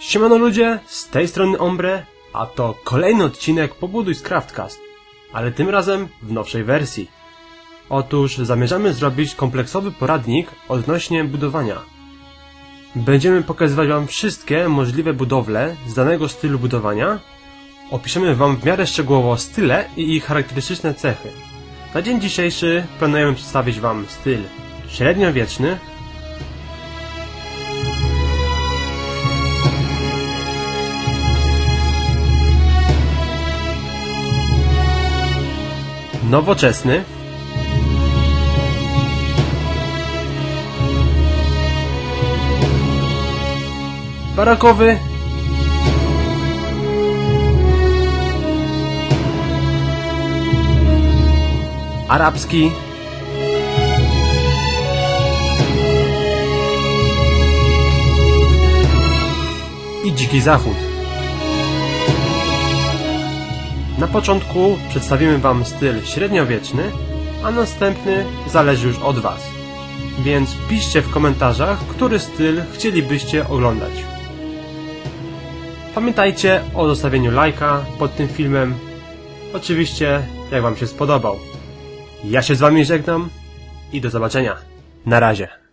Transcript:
Siemano ludzie, z tej strony Ombre, a to kolejny odcinek Pobuduj z Craftcast, ale tym razem w nowszej wersji. Otóż zamierzamy zrobić kompleksowy poradnik odnośnie budowania. Będziemy pokazywać Wam wszystkie możliwe budowle z danego stylu budowania. Opiszemy Wam w miarę szczegółowo style i ich charakterystyczne cechy. Na dzień dzisiejszy planujemy przedstawić Wam styl średniowieczny, nowoczesny, barakowy, arabski, i dziki zachód. Na początku przedstawimy Wam styl średniowieczny, a następny zależy już od Was. Więc piszcie w komentarzach, który styl chcielibyście oglądać. Pamiętajcie o zostawieniu lajka pod tym filmem. Oczywiście, jak Wam się spodobał. Ja się z Wami żegnam i do zobaczenia. Na razie.